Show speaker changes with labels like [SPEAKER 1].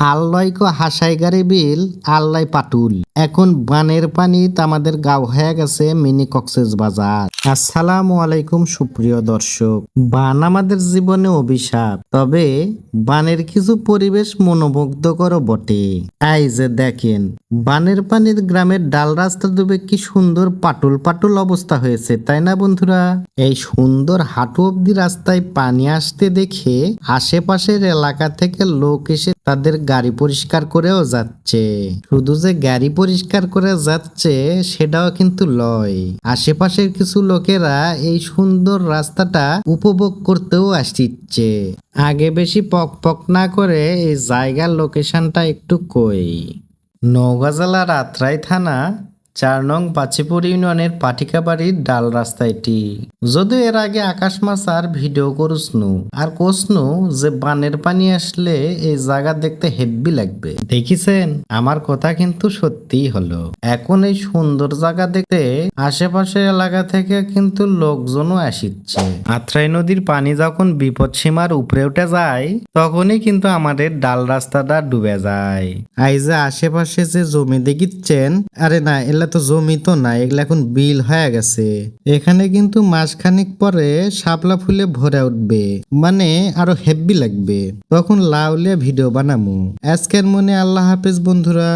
[SPEAKER 1] আল্লাই কো হাসাইগারি বিল আল্লাই পাটুল। এখন বানের পানিত আমাদের গাঁও হয়ে গেছে মিনি কক্সেস বাজার। আসসালামু আলাইকুম সুপ্রিয় দর্শক। বান আমাদের জীবনে অভিশাপ, তবে বানের কিছু পরিবেশ মনোমুগ্ধকর বটে। এই যে দেখেন, বানের পানির গ্রামের ডাল রাস্তা ডুবে কি সুন্দর পাটুল পাটুল অবস্থা হয়েছে, তাই না বন্ধুরা? এই সুন্দর হাঁটু অব্দি রাস্তায় পানি আসতে দেখে আশেপাশের এলাকা থেকে লোক এসে তাদের গাড়ি পরিষ্কার করেও যাচ্ছে। শুধু যে গাড়ি পরিষ্কার করে যাচ্ছে সেটাও কিন্তু লয়। আশেপাশের কিছু লোকেরা এই সুন্দর রাস্তাটা উপভোগ করতেও আসছে। আগে বেশি পক পক না করে এই জায়গার লোকেশনটা একটু কই। নওগাঁ জেলার আত্রাই থানা চার নং বাচিপুর ইউনিয়নের পাটিকাবাড়ির ডাল রাস্তা এটি। যদিও এর আগে আকাশ মাসার ভিডিও করুসনু। আর কোসনু যে বানের পানি আসলে এই জায়গা দেখতে হেব্বি লাগবে। দেখিছেন? আমার কথা কিন্তু সত্যিই হলো। এখন এই সুন্দর জায়গা দেখতে আশেপাশের এলাকা থেকে কিন্তু লোকজনও আসিচ্ছে। আত্রাই নদীর পানি যখন বিপদ সীমার উপরে উঠে যায়, তখনই কিন্তু আমাদের ডাল রাস্তাটা ডুবে যায়। আই যে আশেপাশে যে জমি দেখিচ্ছেন, আরে না এগুলা তো জমি তো না এগুলো এখন বিল হয়ে গেছে। এখানে কিন্তু মাসখানিক পরে শাপলা ফুলে ভরে উঠবে মানে আরও হেব্বি লাগবে। তখন লাউলে ভিডিও বানামু। আজকের মনে আল্লাহ হাফেজ বন্ধুরা।